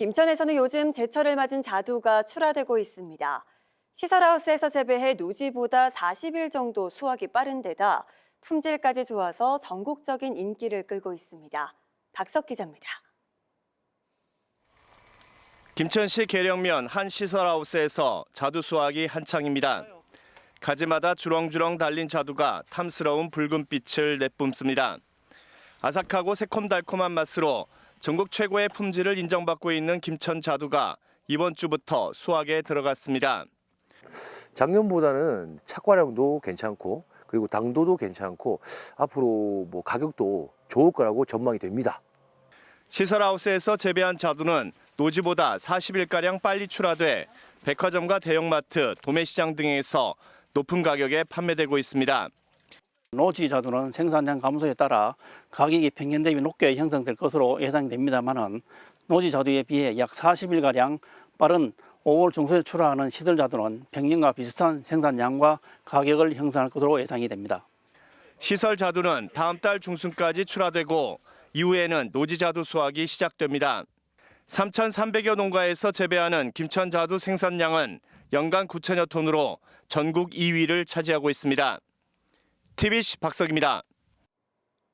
김천에서는 요즘 제철을 맞은 자두가 출하되고 있습니다. 시설하우스에서 재배해 노지보다 40일 정도 수확이 빠른 데다 품질까지 좋아서 전국적인 인기를 끌고 있습니다. 박석 기자입니다. 김천시 계령면 한 시설하우스에서 자두 수확이 한창입니다. 가지마다 주렁주렁 달린 자두가 탐스러운 붉은 빛을 내뿜습니다. 아삭하고 새콤달콤한 맛으로 전국 최고의 품질을 인정받고 있는 김천 자두가 이번 주부터 수확에 들어갔습니다. 작년보다는 착과량도 괜찮고 그리고 당도도 괜찮고 앞으로 뭐 가격도 좋을 거라고 전망이 됩니다. 시설하우스에서 재배한 자두는 노지보다 40일가량 빨리 출하돼 백화점과 대형마트, 도매시장 등에서 높은 가격에 판매되고 있습니다. 노지 자두는 생산량 감소에 따라 가격이 평년 대비 높게 형성될 것으로 예상됩니다만은 노지 자두에 비해 약 40일 가량 빠른 5월 중순에 출하하는 시들 자두는 평년과 비슷한 생산량과 가격을 형성할 것으로 예상이 됩니다. 시설 자두는 다음 달 중순까지 출하되고 이후에는 노지 자두 수확이 시작됩니다. 3,300여 농가에서 재배하는 김천 자두 생산량은 연간 9천여 톤으로 전국 2위를 차지하고 있습니다. TBC 박석입니다.